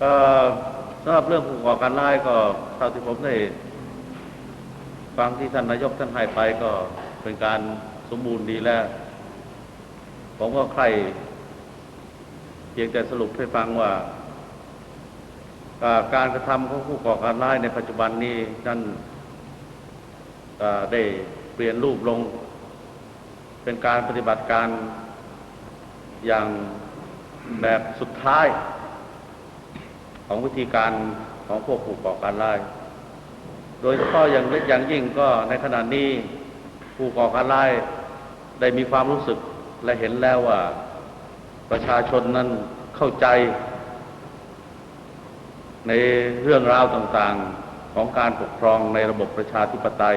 สำหรับเรื่องผู้ก่อการร้ายก็เท่าที่ผมได้ฟังที่ท่านนายกท่านให้ไปก็เป็นการสมบูรณ์ดีแล้ว ผมก็ใครเพียงแต่สรุปให้ฟังว่า การกระทำของผู้ก่อการร้ายในปัจจุบันนี้นั่นได้เปลี่ยนรูปลง เป็นการปฏิบัติการอย่างแบบสุดท้าย ของวิธีการของพวกผู้ก่อการร้าย โดยเฉพาะอย่างเล็กอย่างยิ่งก็ในขณะนี้ผู้ก่อการร้ายได้มีความรู้สึกและเห็นแล้วว่า ประชาชนนั้นเข้าใจ ในเรื่องราวต่างๆของการปกครองในระบบประชาธิปไตย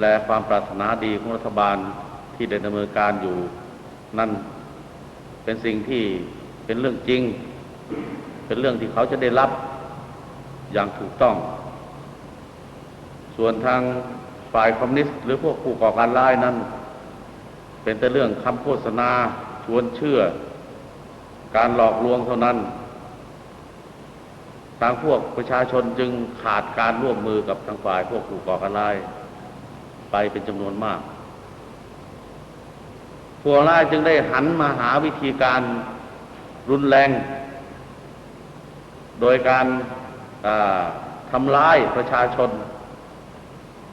และความปรารถนาดีของรัฐบาลที่ได้ดำเนินการอยู่นั่นเป็นสิ่งที่เป็นเรื่องจริง เป็นเรื่องที่เขาจะได้รับอย่างถูกต้อง ส่วนทางฝ่ายคอมมิวนิสต์หรือพวกผู้ก่อการร้ายนั้น เป็นแต่เรื่องคำโฆษณาชวนเชื่อ การหลอกลวงเท่านั้น ทางพวกประชาชนจึงขาดการร่วมมือกับทางฝ่ายพวกผู้ก่อการร้ายไปเป็นจำนวนมากพวกร้ายจึงได้หันมาหาวิธีการรุนแรง โดยการทำร้ายประชาชน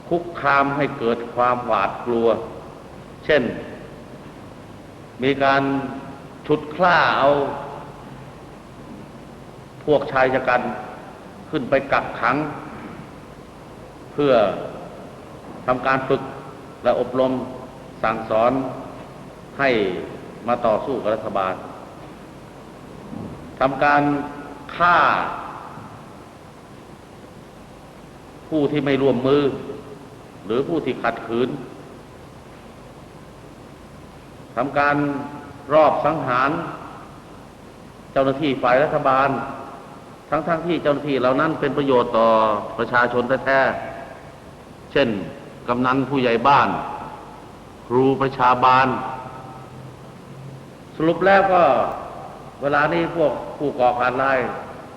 คุกคามให้เกิดความหวาดกลัว เช่น มีการฉุดคล้าเอา พวกชายชะกันขึ้นไปกักขัง เพื่อทำการฝึกและอบรมสั่งสอนให้มาต่อสู้กับรัฐบาลทำการ ฆ่า ผู้ที่ไม่ร่วมมือ หรือผู้ที่ขัดขืนทำการรอบสังหาร เจ้าหน้าที่ฝ่ายรัฐบาล ทั้งๆทที่เจ้าหน้าที่เหล่านั้นเป็นประโยชน์ต่อประชาชนแท้ๆเช่น กำนันผู้ใหญ่บ้าน ครูประชาบาล สรุปแล้วก็ เวลานี้พวกผู้ก่อการร้าย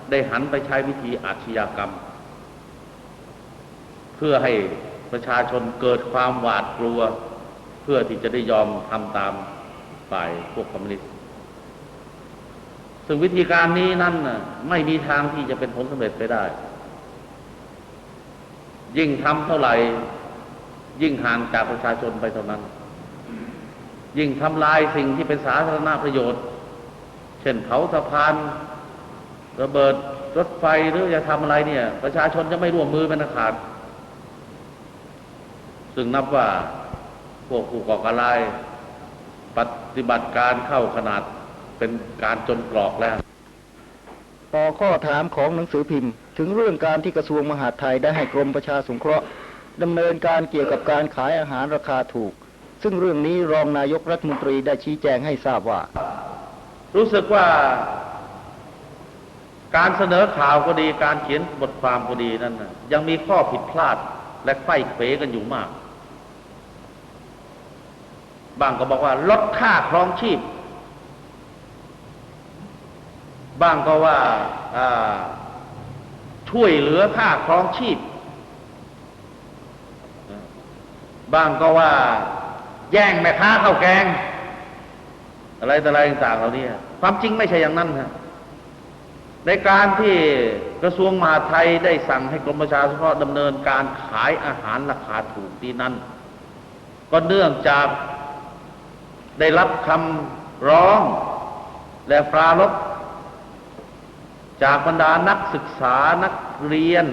ได้หันไปใช้วิธีอาชญากรรม เพื่อให้ประชาชนเกิดความหวาดกลัว เพื่อที่จะได้ยอมทำตามฝ่ายพวกคอมมิวนิสต์ซึ่งวิธีการนี้นั่นน่ะไม่มีทางที่จะเป็นผลสำเร็จไปได้ ยิ่งทำเท่าไหร่ ยิ่งห่างจากประชาชนไปเท่านั้น ยิ่งทำลายสิ่งที่เป็นสาธารณประโยชน์ เช่นเผาสะพานระเบิดรถไฟหรือจะทำอะไรเนี่ย ประชาชนจะไม่ร่วมมือเป็นอันขาดซึ่งนับว่าพวกผู้ก่อการร้ายปฏิบัติการเข้าขนาดเป็นการจนกรอกแล้วต่อข้อถามของหนังสือพิมพ์ ถึงเรื่องการที่กระทรวงมหาดไทยได้ให้กรมประชาสงเคราะห์ดำเนินการเกี่ยวกับการขายอาหารราคาถูก ซึ่งเรื่องนี้รองนายกรัฐมนตรีได้ชี้แจงให้ทราบว่า รู้สึกว่า การเสนอข่าวก็ดี การเขียนบทความก็ดีนั่นนะยังมีข้อผิดพลาดและไข้เขวกันอยู่มาก บางก็บอกว่า ลดค่าครองชีพ บางก็ว่าช่วยเหลือค่าครองชีพ บางก็ว่า แย่งแม่ค้าข้าวแกง อะไรต่ออะไรต่างๆเหล่านี้ความจริงไม่ใช่อย่างนั้นฮะในการที่กระทรวงมหาดไทยได้สั่งให้กรมประชาสงเคราะห์ดำเนินการขายอาหารราคาถูกที่นั้น ก็เนื่องจากได้รับคำร้องและปรารภจากบรรดานักศึกษานักเรียน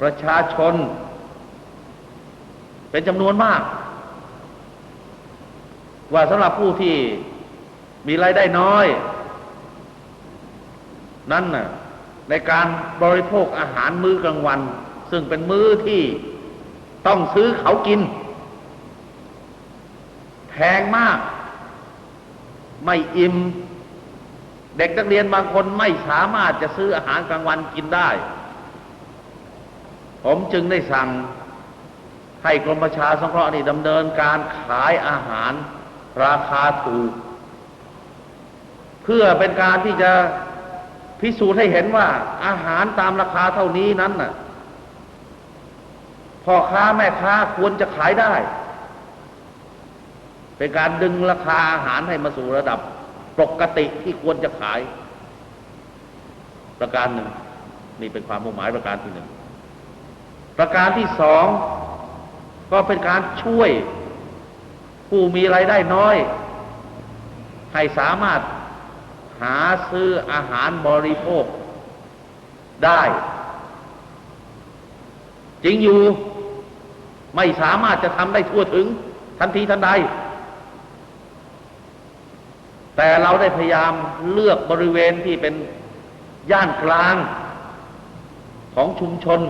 ประชาชน เป็นจำนวนมาก ว่าสำหรับผู้ที่ มีรายได้น้อย นั่นน่ะในการบริโภคอาหารมื้อกลางวัน ซึ่งเป็นมื้อที่ต้องซื้อเขากิน แพงมาก ไม่อิ่มเด็กนักเรียนบางคนไม่สามารถจะซื้ออาหารกลางวันกินได้ ผมจึงได้สั่งให้กรมประชาสงเคราะห์นี่ดำเนินการขายอาหารราคาถูก พื่อเป็นการที่จะพิสูจน์ให้เห็นว่า อาหารตามราคาเท่านี้นั้นน่ะพ่อค้าแม่ค้าควรจะขายได้ เป็นการดึงราคาอาหารให้มาสู่ระดับปกติที่ควรจะขาย ประการหนึ่ง นี่เป็นความมุ่งหมายประการที่หนึ่งประการที่สองก็เป็นการช่วยผู้มีไรายได้น้อย ให้สามารถ หาซื้ออาหารบริโภคได้ จริงอยู่ไม่สามารถจะทำได้ทั่วถึง ทันทีทันใด แต่เราได้พยายามเลือกบริเวณที่เป็นย่านกลางของชุมชน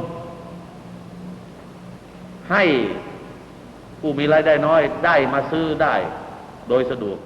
ให้ผู้มีรายได้น้อยได้มาซื้อได้โดยสะดวก